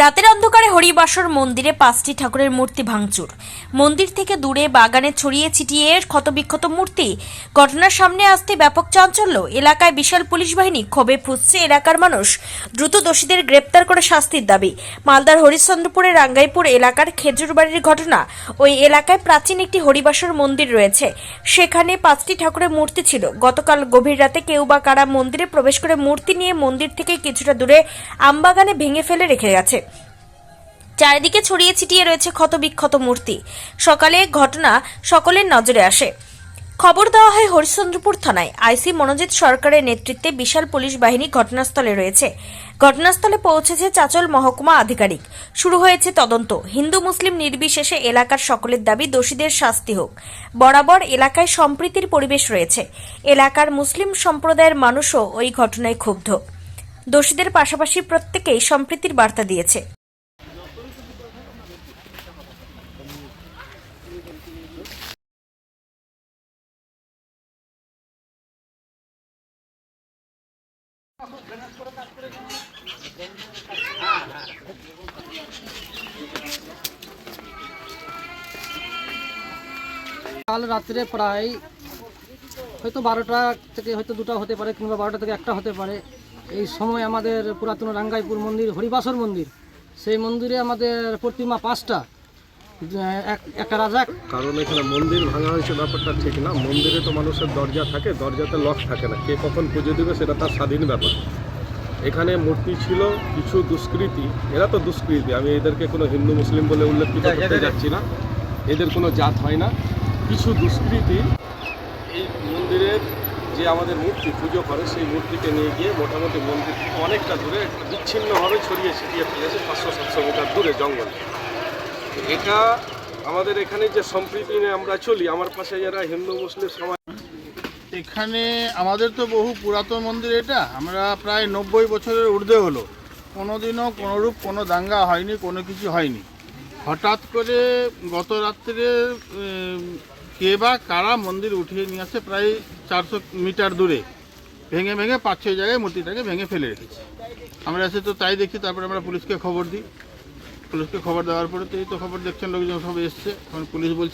রাতের অন্ধকারে হরিবাসর মন্দিরে পাঁচটি ঠাকুরের মূর্তি ভাঙচুর। মন্দির থেকে দূরে বাগানে ছড়িয়ে ছিটিয়ে ক্ষতবিক্ষত মূর্তি। ঘটনার সামনে আসতে ব্যাপক চাঞ্চল্য। এলাকায় বিশাল পুলিশ বাহিনী ক্ষোভে ফুসছে এলাকার মানুষ। দ্রুত দোষীদের গ্রেপ্তার করে শাস্তির দাবি। মালদার হরিশ্চন্দ্রপুরের রাঙ্গাইপুর এলাকার খেজুরবাড়ির ঘটনা। ওই এলাকায় প্রাচীন একটি হরিবাসর মন্দির রয়েছে। সেখানে পাঁচটি ঠাকুরের মূর্তি ছিল। গতকাল গভীর রাতে কেউ বা কারা মন্দিরে প্রবেশ করে মূর্তি নিয়ে মন্দির থেকে কিছুটা দূরে আমবাগানে ভেঙে ফেলে রেখে গেছে। চারিদিকে ছড়িয়ে ছিটিয়ে রয়েছে ক্ষতবিক্ষত মূর্তি। সকালে ঘটনা সকলের নজরে আসে। খবর দেওয়া হয় হরিশ্চন্দ্রপুর থানায়। আইসি মনোজিৎ সরকারের নেতৃত্বে বিশাল পুলিশ বাহিনী ঘটনাস্থলে রয়েছে। ঘটনাস্থলে পৌঁছেছে চাচল মহকুমা আধিকারিক। শুরু হয়েছে তদন্ত। হিন্দু মুসলিম নির্বিশেষে এলাকার সকলের দাবি, দোষীদের শাস্তি হোক। বরাবর এলাকায় সম্প্রীতির পরিবেশ রয়েছে। এলাকার মুসলিম সম্প্রদায়ের মানুষও ওই ঘটনায় ক্ষুব্ধ। দোষীদের পাশাপাশি প্রত্যেকেই সম্প্রীতির বার্তা দিয়েছে। কাল রাত্রে প্রায় হয়তো বারোটা থেকে হয়তো দুটা হতে পারে কিংবা বারোটা থেকে একটা হতে পারে। এই সময় আমাদের পুরাতন রাঙ্গাইপুর মন্দির, হরিবাসর মন্দির, সেই মন্দিরে আমাদের প্রতিমা পাঁচটা। একটা রাজা? কারণ এখানে মন্দির ভাঙা হয়েছে ব্যাপারটা ঠিক না। মন্দিরে তো মানুষের দরজা থাকে দরজাতে লক থাকে না। কে কখন পুজো দেবে সেটা তার স্বাধীন ব্যাপার। এখানে মূর্তি ছিল কিছু দুষ্কৃতী। এরা তো দুষ্কৃতী। আমি এদেরকে কোনো হিন্দু মুসলিম বলে উল্লেখিত করতে যাচ্ছি না। এদের কোনো জাত হয় না। কিছু দুষ্কৃতী এই মন্দিরের যে আমাদের মূর্তি পুজো করে সেই মূর্তিকে নিয়ে গিয়ে মোটামুটি মন্দির অনেকটা দূরে বিচ্ছিন্নভাবে ছড়িয়ে ছিটিয়ে ফেলেছে পাঁচশো সাতশো মিটার দূরে জঙ্গল। এটা আমাদের এখানে যে সম্প্রীতি নিয়ে আমরা চলি, আমার পাশে যারা হিন্দু, মুসলিম সমাজ এখানে আমাদের তো বহু পুরাতন মন্দির এটা। আমরা প্রায় নব্বই বছরের ঊর্ধ্বে হলো। কোনোদিনও কোনোরূপ কোনো দাঙ্গা হয়নি, কোনো কিছু হয়নি। হঠাৎ করে গত রাত্রে কে বা কারা মন্দির উঠিয়ে নিয়ে আসে প্রায় চারশো মিটার দূরে। ভেঙে ভেঙে পাঁচ ছয় জায়গায় মূর্তিটাকে ভেঙে ফেলে রেখেছে। আমরা এসে তো তাই দেখি, তারপরে আমরা পুলিশকে খবর দিই। পুলিশকে খবর দেওয়ার পরে তো এই তো খবর দেখছেন, লোকজন সব এসছে। এখন পুলিশ বলছে